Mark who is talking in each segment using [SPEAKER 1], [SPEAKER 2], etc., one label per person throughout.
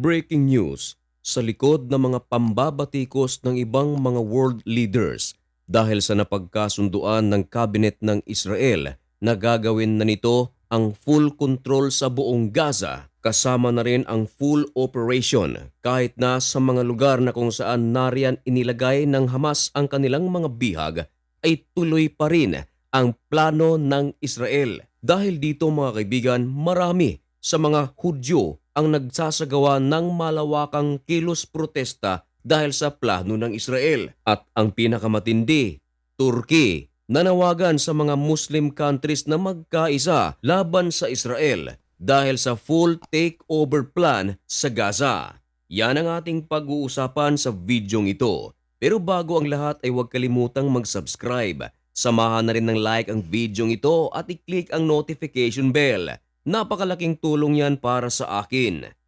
[SPEAKER 1] Breaking news, sa likod ng mga pambabatikos ng ibang mga world leaders dahil sa napagkasunduan ng kabinet ng Israel na gagawin na nito ang full control sa buong Gaza kasama na rin ang full operation kahit na sa mga lugar na kung saan nariyan inilagay ng Hamas ang kanilang mga bihag ay tuloy pa rin ang plano ng Israel. Dahil dito mga kaibigan, marami sa mga Hudyo ang nagsasagawa ng malawakang kilos protesta dahil sa plano ng Israel. At ang pinakamatindi, Turkey, nanawagan sa mga Muslim countries na magkaisa laban sa Israel dahil sa full takeover plan sa Gaza. Yan ang ating pag-uusapan sa videong ito. Pero bago ang lahat ay huwag kalimutang mag-subscribe. Samahan na rin ng like ang videong ito at i-click ang notification bell. Napakalaking tulong yan para sa akin.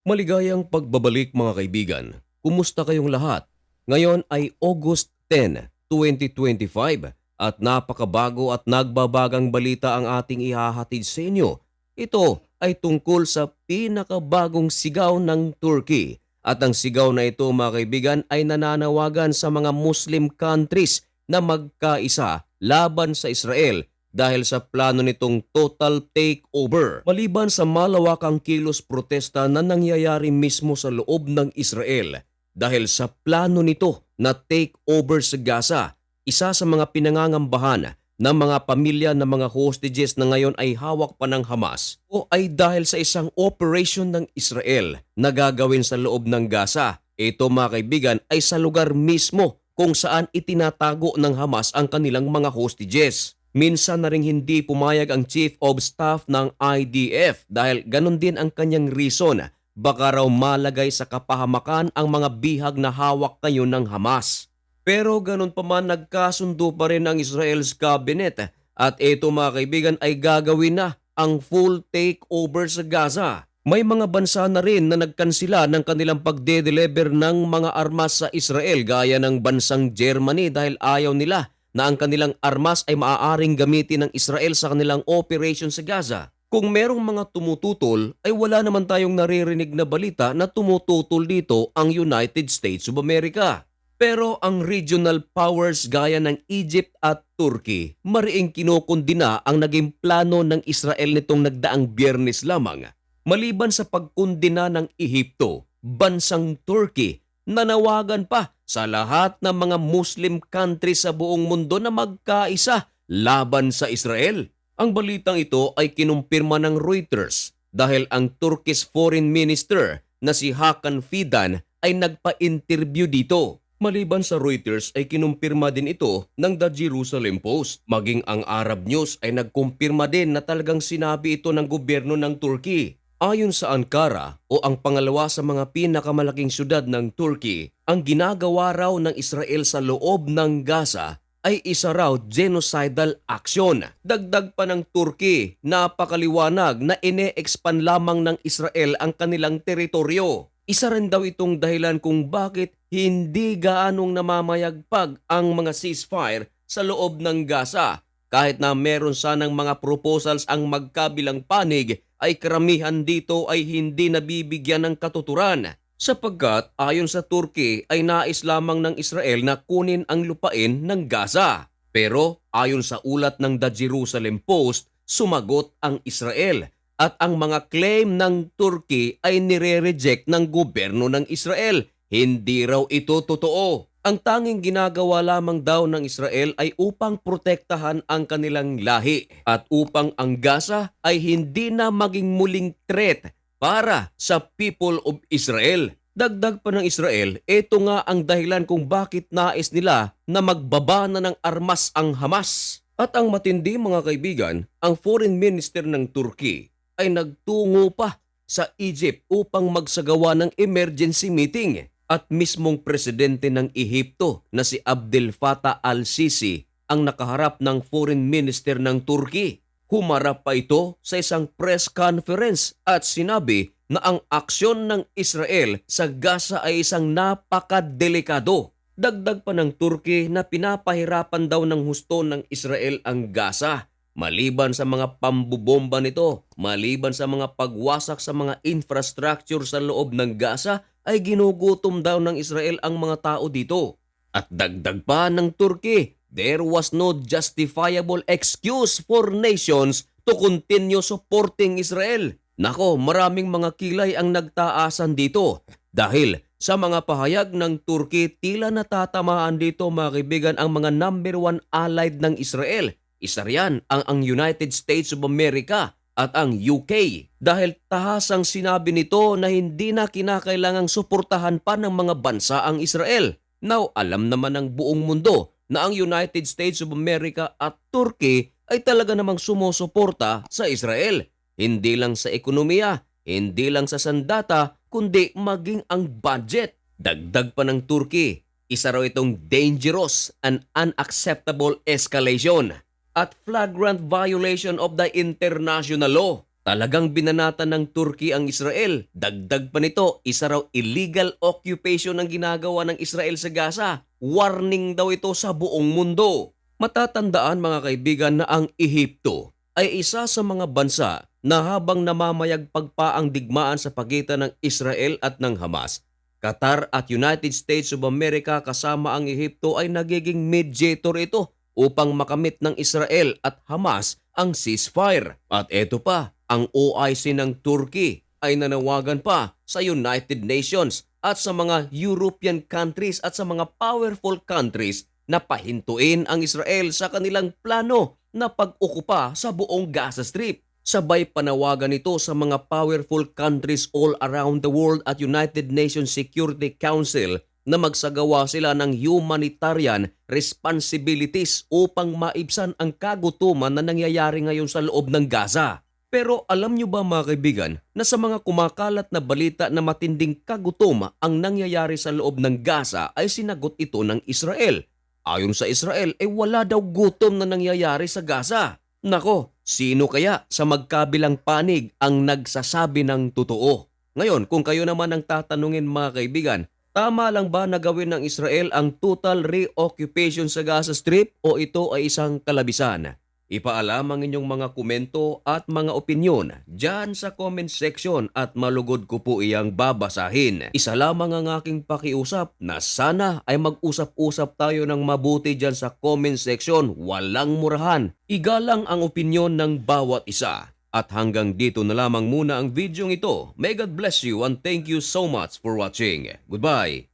[SPEAKER 1] Maligayang pagbabalik mga kaibigan. Kumusta kayong lahat? Ngayon ay August 10, 2025 at napakabago at nagbabagang balita ang ating ihahatid sa inyo. Ito ay tungkol sa pinakabagong sigaw ng Turkey. At ang sigaw na ito mga kaibigan ay nananawagan sa mga Muslim countries na magkaisa laban sa Israel dahil sa plano nitong total takeover. Maliban sa malawakang kilos protesta na nangyayari mismo sa loob ng Israel dahil sa plano nito na takeover sa Gaza, isa sa mga pinangangambahan ng mga pamilya ng mga hostages na ngayon ay hawak pa ng Hamas o ay dahil sa isang operation ng Israel na gagawin sa loob ng Gaza. Ito mga kaibigan ay sa lugar mismo kung saan itinatago ng Hamas ang kanilang mga hostages. Minsan na ring hindi pumayag ang Chief of Staff ng IDF dahil ganun din ang kanyang reason. Baka raw malagay sa kapahamakan ang mga bihag na hawak ngayon ng Hamas. Pero ganun pa man nagkasundo pa rin ang Israel's cabinet at ito mga kaibigan ay gagawin na ang full takeover sa Gaza. May mga bansa na rin na nagkansila ng kanilang pagde-deliver ng mga armas sa Israel gaya ng bansang Germany dahil ayaw nila na ang kanilang armas ay maaaring gamitin ng Israel sa kanilang operation sa Gaza. Kung merong mga tumututol, ay wala naman tayong naririnig na balita na tumututol dito ang United States of America. Pero ang regional powers gaya ng Egypt at Turkey, mariing kinokondina ang naging plano ng Israel nitong nagdaang biyernes lamang. Maliban sa pagkondina ng Ehipto, bansang Turkey, nanawagan pa sa lahat ng mga Muslim country sa buong mundo na magkaisa laban sa Israel. Ang balitang ito ay kinumpirma ng Reuters dahil ang Turkish Foreign Minister na si Hakan Fidan ay nagpa-interview dito. Maliban sa Reuters ay kinumpirma din ito ng The Jerusalem Post. Maging ang Arab News ay nagkumpirma din na talagang sinabi ito ng gobyerno ng Turkey. Ayon sa Ankara o ang pangalawa sa mga pinakamalaking syudad ng Turkey, ang ginagawa raw ng Israel sa loob ng Gaza ay isa raw genocidal action. Dagdag pa ng Turkey, napakaliwanag na ine-expand lamang ng Israel ang kanilang teritoryo. Isa rin daw itong dahilan kung bakit hindi gaanong namamayagpag ang mga ceasefire sa loob ng Gaza. Kahit na meron sanang mga proposals ang magkabilang panig, ay karamihan dito ay hindi nabibigyan ng katuturan sapagkat ayon sa Turkey ay nais lamang ng Israel na kunin ang lupain ng Gaza. Pero ayon sa ulat ng The Jerusalem Post, sumagot ang Israel at ang mga claim ng Turkey ay nire-reject ng gobyerno ng Israel. Hindi raw ito totoo. Ang tanging ginagawa lamang daw ng Israel ay upang protektahan ang kanilang lahi at upang ang Gaza ay hindi na maging muling threat para sa people of Israel. Dagdag pa ng Israel, ito nga ang dahilan kung bakit nais nila na magbaba na ng armas ang Hamas. At ang matindi mga kaibigan, ang foreign minister ng Turkey ay nagtungo pa sa Egypt upang magsagawa ng emergency meeting at mismong presidente ng Ehipto na si Abdel Fattah al-Sisi ang nakaharap ng foreign minister ng Turkey. Humarap pa ito sa isang press conference at sinabi na ang aksyon ng Israel sa Gaza ay isang napakadelikado. Dagdag pa ng Turkey na pinapahirapan daw ng husto ng Israel ang Gaza. Maliban sa mga pambubomba nito, maliban sa mga pagwasak sa mga infrastructure sa loob ng Gaza, ay ginugutom daw ng Israel ang mga tao dito. At dagdag pa ng Turkey, there was no justifiable excuse for nations to continue supporting Israel. Nako, maraming mga kilay ang nagtaasan dito dahil sa mga pahayag ng Turkey, tila natatamaan dito mga kaibigan ang mga number one allied ng Israel. Isa riyan ang, ang United States of America at ang UK dahil tahasang sinabi nito na hindi na kinakailangang suportahan pa ng mga bansa ang Israel. Now, alam naman ng buong mundo na ang United States of America at Turkey ay talaga namang sumusuporta sa Israel. Hindi lang sa ekonomiya, hindi lang sa sandata, kundi maging ang budget. Dagdag pa ng Turkey, isa raw itong dangerous and unacceptable escalation at flagrant violation of the international law. Talagang binanatan ng Turkey ang Israel. Dagdag pa nito, isa raw illegal occupation ang ginagawa ng Israel sa Gaza. Warning daw ito sa buong mundo. Matatandaan mga kaibigan na ang Ehipto ay isa sa mga bansa na habang namamayagpag pa ang digmaan sa pagitan ng Israel at ng Hamas, Qatar at United States of America kasama ang Ehipto ay nagiging mediator ito upang makamit ng Israel at Hamas ang ceasefire. At eto pa, ang OIC ng Turkey ay nanawagan pa sa United Nations at sa mga European countries at sa mga powerful countries na pahintuin ang Israel sa kanilang plano na pag-okupa sa buong Gaza Strip. Sabay panawagan ito sa mga powerful countries all around the world at United Nations Security Council na magsagawa sila ng humanitarian responsibilities upang maibsan ang kagutuman na nangyayari ngayon sa loob ng Gaza. Pero alam nyo ba mga kaibigan na sa mga kumakalat na balita na matinding kagutom ang nangyayari sa loob ng Gaza ay sinagot ito ng Israel. Ayon sa Israel ay wala daw gutom na nangyayari sa Gaza. Nako, sino kaya sa magkabilang panig ang nagsasabi ng totoo? Ngayon, kung kayo naman ang tatanungin mga kaibigan, tama lang ba na gawin ng Israel ang total reoccupation sa Gaza Strip o ito ay isang kalabisan? Ipaalam ang inyong mga komento at mga opinyon dyan sa comment section at malugod ko po iyang babasahin. Isa lamang ang aking pakiusap na sana ay mag-usap-usap tayo ng mabuti dyan sa comment section. Walang murahan. Igalang ang opinyon ng bawat isa. At hanggang dito na lamang muna ang video ito. May God bless you and thank you so much for watching. Goodbye.